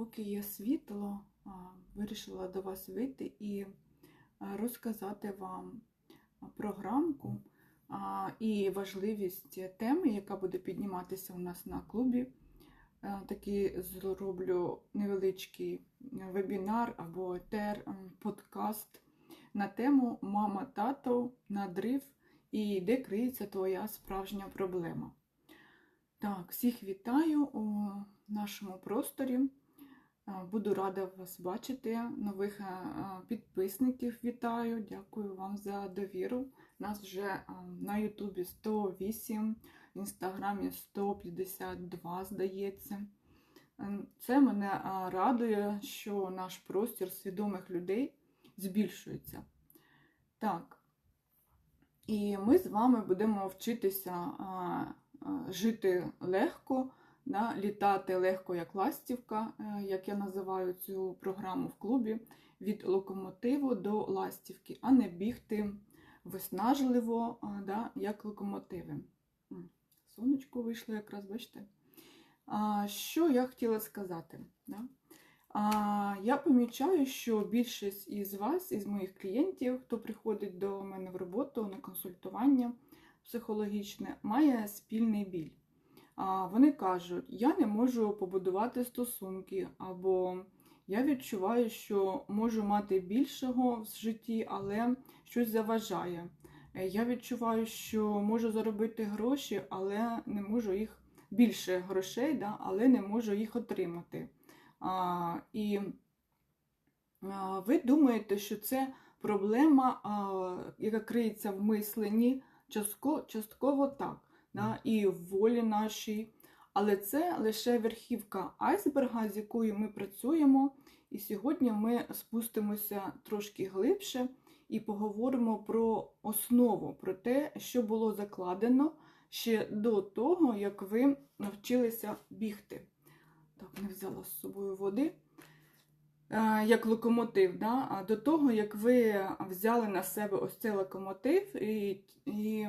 поки є світло, вирішила до вас вийти і розказати вам програмку і важливість теми, яка буде підніматися у нас на клубі. Е, Такий зроблю невеличкий вебінар або етер, подкаст на тему Мама, тато, надрив і де криється твоя справжня проблема. Так, всіх вітаю у нашому просторі. Е, Буду рада вас бачити. Нових е, е, підписників вітаю. Дякую вам за довіру. Нас вже на Ютубі 108, в Інстаграмі 152, здається. Це мене радує, що наш простір свідомих людей збільшується. Так. І ми з вами будемо вчитися жити легко, да, літати легко, як ластівка, е, як я називаю цю програму в клубі, від локомотиву до ластівки, а не бігти виснажливо, да, як локомотиви. Сонечко вийшло якраз, бачите. А, що я хотіла сказати? Да? А, я помічаю, що більшість із вас, із моїх клієнтів, хто приходить до мене в роботу на консультування психологічне, має спільний біль. Вони кажуть, я не можу побудувати стосунки, або я відчуваю, що можу мати більшого в житті, але щось заважає. Е, Я відчуваю, що можу заробити гроші, але не можу їх більше грошей, да, але не можу їх отримати. А, і а, ви думаєте, що це проблема, а, яка криється в мисленні, частково, частково так, да, і в волі нашій. Але це лише верхівка айсберга, з якою ми працюємо. І сьогодні ми спустимося трошки глибше і поговоримо про основу, про те, що було закладено ще до того, як ви навчилися бігти. Так, не взяла з собою води. Е, Як локомотив, да? а до того, як ви взяли на себе ось цей локомотив і, і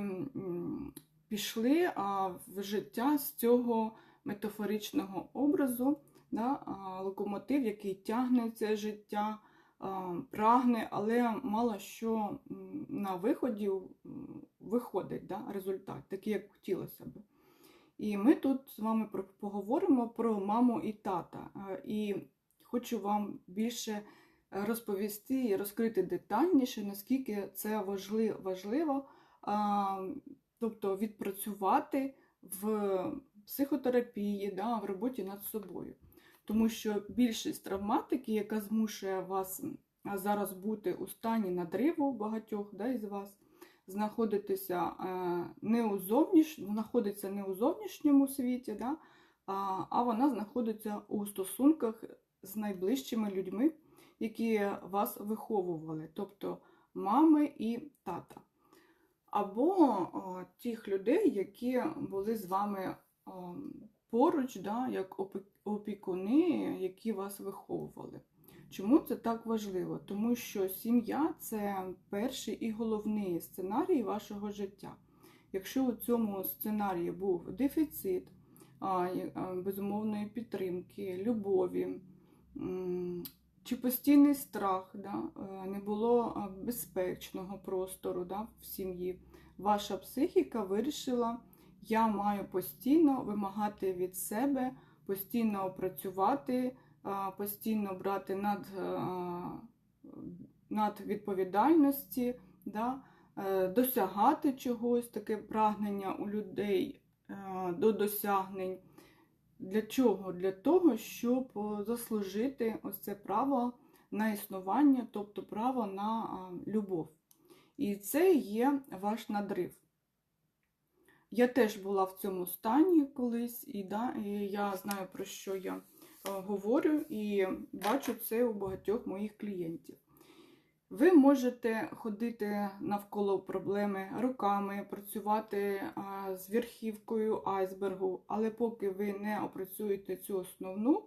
пішли в життя з цього метафоричного образу, да? локомотив, який тягне це життя, прагне, але мало що на виході виходить да? результат, такий, як хотілося б. І ми тут з вами поговоримо про маму і тата. І хочу вам більше розповісти і розкрити детальніше, наскільки це важли- важливо, тобто відпрацювати в психотерапії, да, в роботі над собою. Тому що більшість травматики, яка змушує вас зараз бути у стані надриву багатьох да, із вас, знаходитися е, не у зовніш... знаходиться не у зовнішньому світі, да, а, а вона знаходиться у стосунках з найближчими людьми, які вас виховували, тобто мами і тата. Або тих людей, які були з вами поруч, да, як опі- опікуни, які вас виховували. Чому це так важливо? Тому що сім'я це перший і головний сценарій вашого життя. Якщо у цьому сценарії був дефіцит безумовної підтримки, любові, чи постійний страх, да, е, не було безпечного простору да, в сім'ї, ваша психіка вирішила, я маю постійно вимагати від себе, постійно працювати постійно брати над, над відповідальності, да, е, досягати чогось, таке прагнення у людей е, до досягнень. Для чого? Для того, щоб заслужити ось це право на існування, тобто право на любов. І це є ваш надрив. Я теж була в цьому стані колись, і, да, і я знаю, про що я е, говорю, і бачу це у багатьох моїх клієнтів. Ви можете ходити навколо проблеми руками, працювати з верхівкою айсбергу, але поки ви не опрацюєте цю основну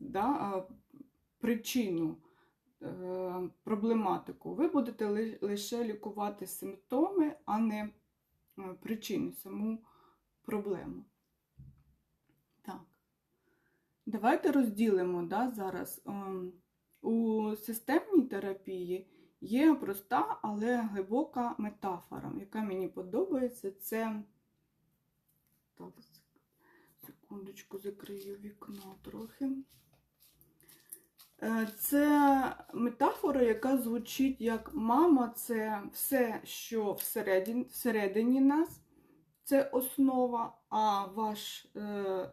да, причину, е, проблематику, ви будете ли- лише лікувати симптоми, а не е, причину, саму проблему. Так. Давайте розділимо да, зараз. ем, У системній терапії є проста, але глибока метафора, яка мені подобається. Це. Так, секундочку, закрию вікно трохи. Е, Це метафора, яка звучить як мама це все, що всередині, всередині нас, це основа, а ваш е,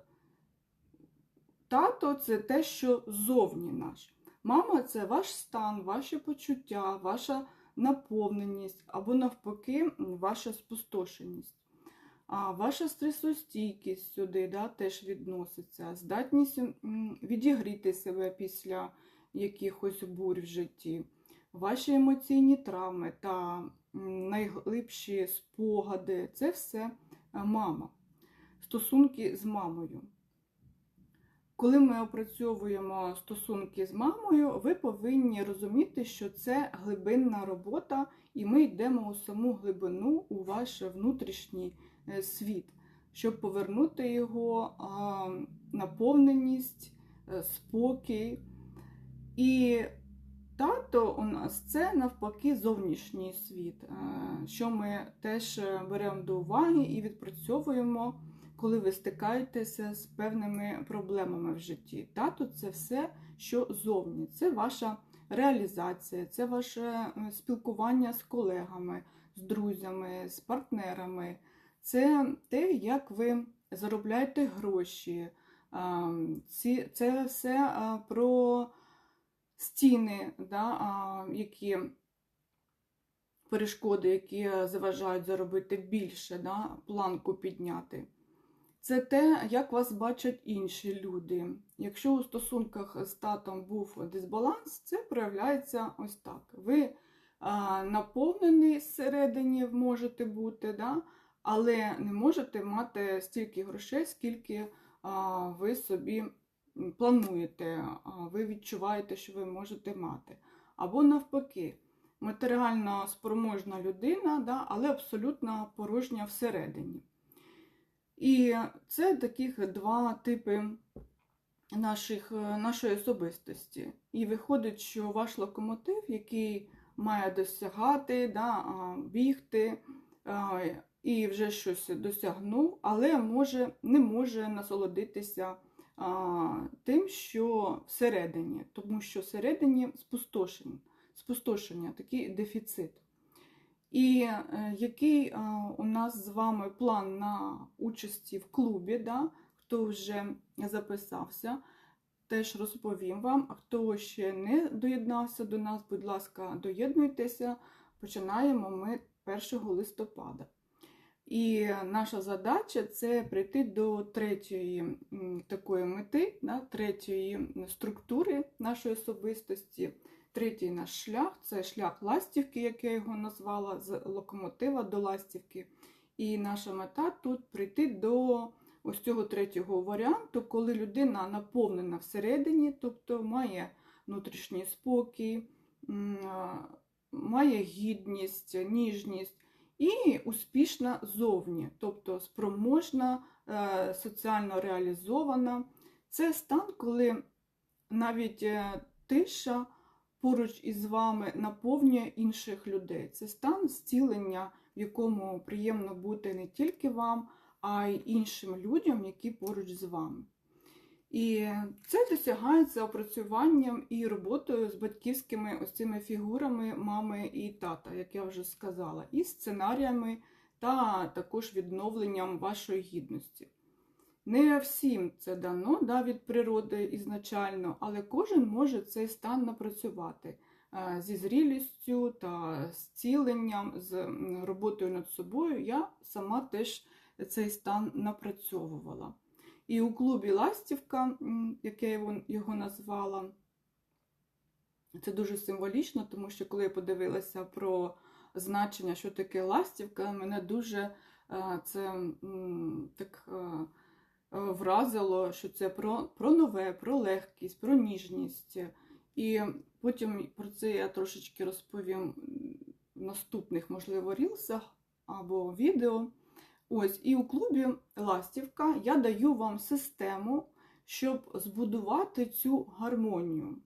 тато це те, що зовні наш. Мама це ваш стан, ваші почуття, ваша наповненість або навпаки ваша спустошеність. А ваша стресостійкість сюди да, теж відноситься, здатність відігріти себе після якихось бурь в житті, ваші емоційні травми та найглибші спогади це все е, мама, стосунки з мамою. Коли ми опрацьовуємо стосунки з мамою, ви повинні розуміти, що це глибинна робота, і ми йдемо у саму глибину, у ваш внутрішній е, світ, щоб повернути його наповненість, е, спокій. І тато у нас це навпаки зовнішній світ, е, що ми теж беремо до уваги і відпрацьовуємо, коли ви стикаєтеся з певними проблемами в житті. Тато це все, що зовні, це ваша реалізація, це ваше е, спілкування з колегами, з друзями, з партнерами. Це те, як ви заробляєте гроші. Це все про стіни, які перешкоди, які заважають заробити більше, да, планку підняти. Це те, як вас бачать інші люди. Якщо у стосунках з татом був дисбаланс, це проявляється ось так. Ви наповнений зсередині можете бути, да, але не можете мати стільки грошей, скільки ви собі плануєте, ви відчуваєте, що ви можете мати. Або навпаки, матеріально спроможна людина, да, але абсолютно порожня всередині. І це таких два типи наших, е, нашої особистості. І виходить, що ваш локомотив, який має досягати, да, бігти і вже щось досягнув, але може, не може насолодитися тим, що всередині, тому що всередині спустошення, спустошення такий дефіцит. І е, який е, у нас з вами план на участі в клубі, да? хто вже записався, теж розповім вам. А хто ще не доєднався до нас, будь ласка, доєднуйтеся. Починаємо ми 1 листопада. І наша задача це прийти до третьої такої мети, да, третьої структури нашої особистості. Третій наш шлях це шлях ластівки, як я його назвала, з локомотива до ластівки. І наша мета тут прийти до ось цього третього варіанту, коли людина наповнена всередині, тобто має внутрішній спокій, має гідність, ніжність і успішна зовні, тобто спроможна, е, соціально реалізована. Це стан, коли навіть е, тиша поруч із вами наповнює інших людей. Це стан зцілення, в якому приємно бути не тільки вам, а й іншим людям, які поруч з вами. І це досягається опрацюванням і роботою з батьківськими ось цими фігурами мами і тата, як я вже сказала, і сценаріями та також відновленням вашої гідності. Не всім це дано да, від природи ізначально, але кожен може цей стан напрацювати е, зі зрілістю та зціленням, з роботою над собою. Я сама теж цей стан напрацьовувала. І у клубі Ластівка, як я його, назвала, це дуже символічно, тому що коли я подивилася про значення, що таке ластівка, мене дуже е, це так е, вразило, що це про, про нове, про легкість, про ніжність. І потім про це я трошечки розповім в наступних, можливо, рілсах або відео. Ось, і у клубі Ластівка я даю вам систему, щоб збудувати цю гармонію.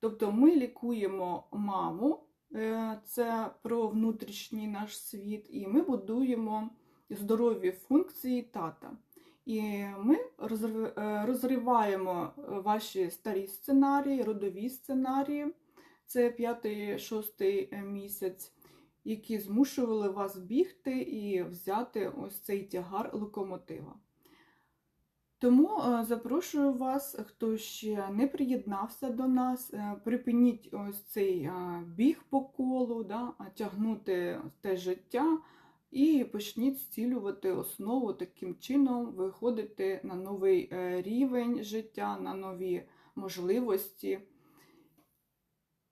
Тобто ми лікуємо маму, е, це про внутрішній наш світ, і ми будуємо здорові функції тата. І ми е, розриваємо ваші старі сценарії, родові сценарії, це п'ятий, шостий місяць, які змушували вас бігти і взяти ось цей тягар локомотива. Тому е, запрошую вас, хто ще не приєднався до нас, е, припиніть ось цей е, біг по колу, да, тягнути те життя і почніть зцілювати основу таким чином, виходити на новий е, рівень життя, на нові можливості.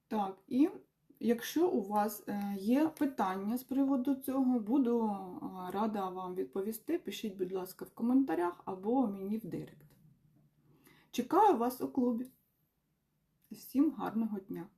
Так, і якщо у вас е, є питання з приводу цього, буду е, рада вам відповісти. Пишіть, будь ласка, в коментарях або мені в директ. Чекаю вас у клубі. Всім гарного дня!